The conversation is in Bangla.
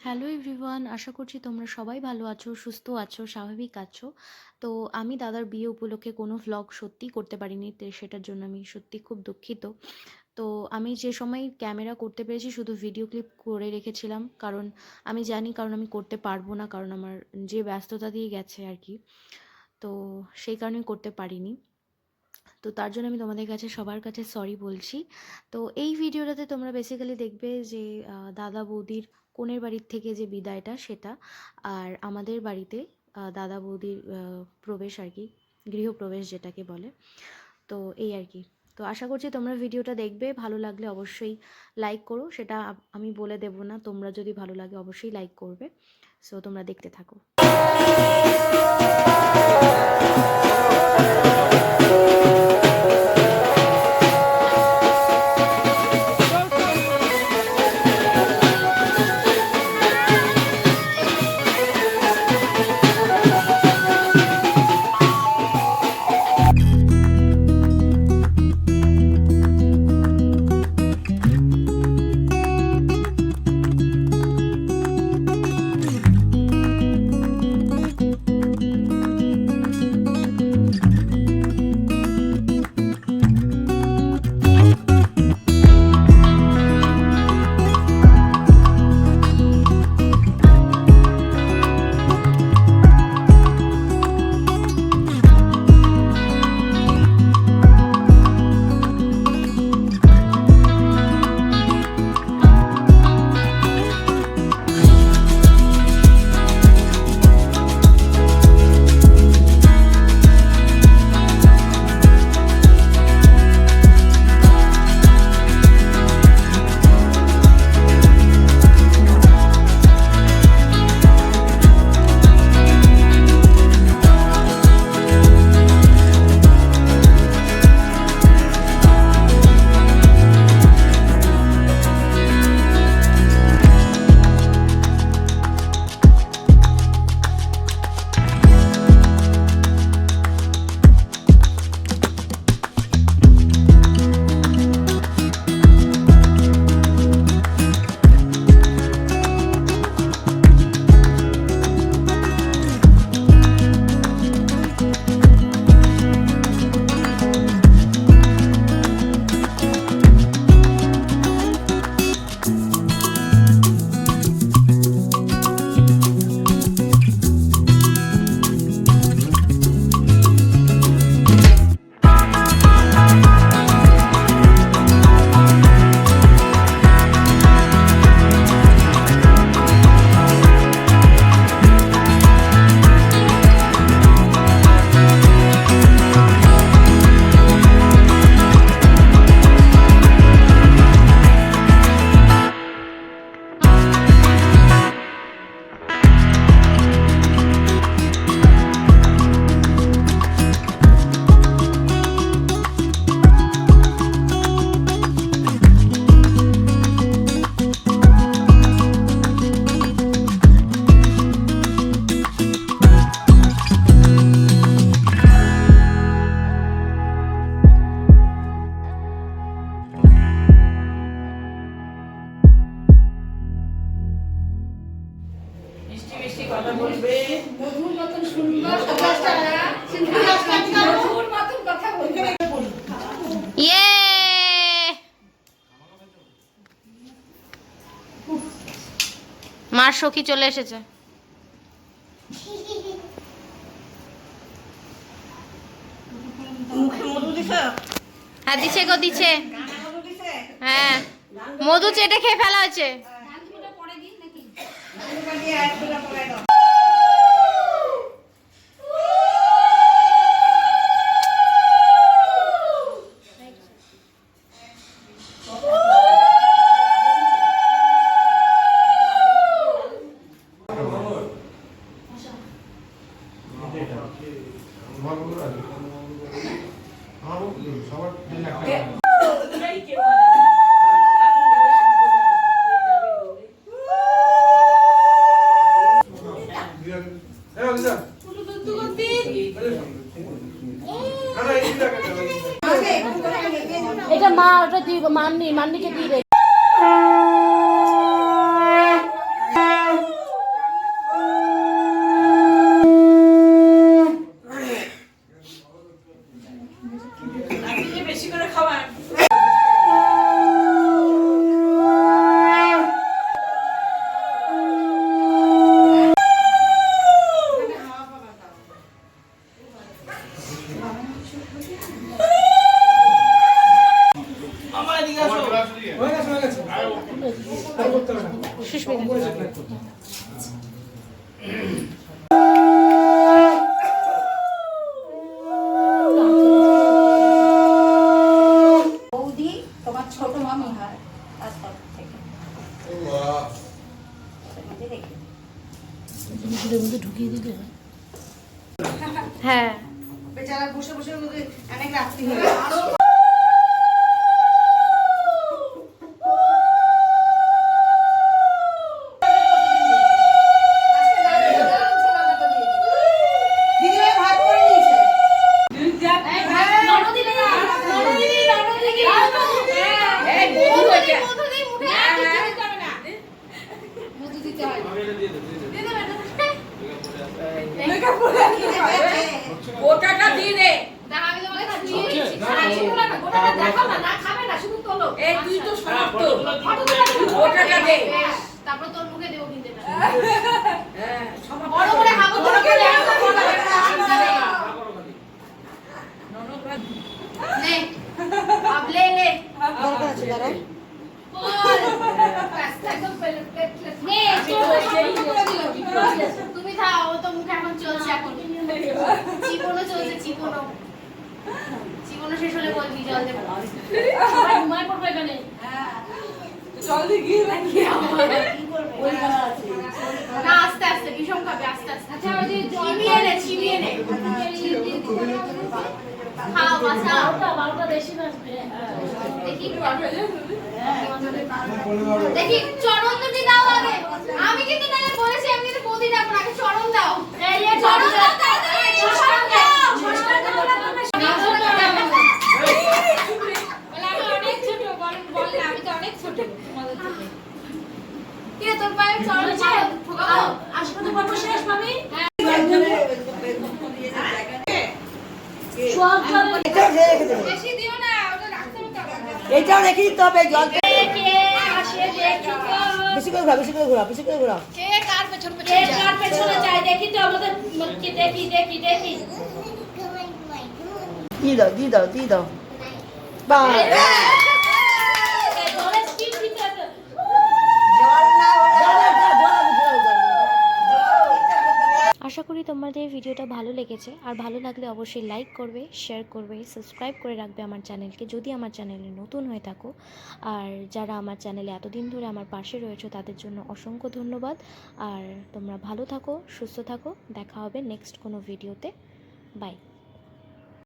হ্যালো এভরিওয়ান আশা করছি তোমরা সবাই ভালো আছো, সুস্থ আছো, স্বাভাবিক আছো। তো আমি দাদার বিয়ে উপলক্ষে কোনো ভ্লগ সত্যিই করতে পারিনি, তো সেটার জন্য আমি সত্যি খুব দুঃখিত। তো আমি যে সময় ক্যামেরা করতে পেরেছি, শুধু ভিডিও ক্লিপ করে রেখেছিলাম। কারণ আমি জানি কারণ আমি করতে পারব না, কারণ আমার যে ব্যস্ততা দিয়ে গেছে আর কি। তো সেই কারণে করতে পারিনি। তো তার জন্য আমি তোমাদের কাছে, সবার কাছে সরি বলছি। তো এই ভিডিওটাতে তোমরা বেসিক্যালি দেখবে যে দাদা বৌদির কনের বাড়ির থেকে যে বিদায়টা সেটা। আর আমাদের বাড়িতে দাদা বৌদির প্রবেশ আর কি, গৃহপ্রবেশ যেটাকে বলে। তো এই আর কি। তো আশা করছি তোমরা ভিডিওটা দেখবে। ভালো লাগলে অবশ্যই লাইক করো। সেটা আমি বলে দেব না। তোমরা যদি ভালো লাগে অবশ্যই লাইক করবে। সো তোমরা দেখতে থাকো। বলবে মধুর মতন সুন্দর মধুর মতন কথা বলবে। ইয়ে! মার সখী চলে এসেছে। মুখে মধু দিছে? হ্যাঁ দিছে গো দিছে। দিছে হ্যাঁ মধু চেটে খেয়ে ফেলা হয়েছে। বৌদি তোমার ছোট মামি হয় তারপর থেকে। রেখে দিই। হ্যাঁ। বেচারা বসে বসে অনেক রাত্রি হয়ে গোটাটা দে হ্যাঁ, তারপর তোর মুখে দেবো কিন্তু এটা। হ্যাঁ সব বড় করে খাব তোর মুখে দেবো, বড় করে খাব। নে, আব লে লে। বল। ব্যাস, একদম পেলে- পেট- পেট- নে, তোর- তুমি খাও ও তো মুখে এখন চলছে এখন চিকনও চলছে চিকনও চিকনও শেষ হলে বলবি জল দেবো সবাই ঘুমায় পড়বে এখানে জলদি গিয়ে না আস্তে আস্তে বিষম খাবে আস্তে আস্তে আচ্ছা ওই যে চিবিয়ে নে চিবিয়ে নে খাও বাসাও দেখি দেখি আগে আমি কিন্তু নালে বলেছি আমি কিন্তু বৌদি না, আগে চরণ দাও। চরণ দাও তাড়াতাড়ি, দাও। কি রে, তোর পায়ে হ্যাঁ। দিও না ওটা রাখতে হবে তো। এটাও রেখে দিতে হবে জল কে আসে দেখি তো। বেশি করে ঘোরা বেশি করে ঘোরা বেশি করে ঘোরা। কে কার পেছন কে পেছন যায়? কার পেছনে যায়? দেখি তো আমাদের কি দেখি দেখি দেখি। দি দাও দি দাও দি দাও। বা এই জলের স্পিড দিতে হবে। আশা করি তোমাদের ভিডিওটা ভালো লেগেছে। আর ভালো লাগলে অবশ্যই লাইক করবে শেয়ার করবে সাবস্ক্রাইব করে রাখবে আমার চ্যানেলকে যদি আমার চ্যানেলে নতুন হয়ে থাকো। আর যারা আমার চ্যানেলে এতদিন ধরে আমার পাশে রয়েছে, তাদের জন্য অসংখ্য ধন্যবাদ। আর তোমরা ভালো থাকো, সুস্থ থাকো। দেখা হবে নেক্সট কোনো ভিডিওতে বাই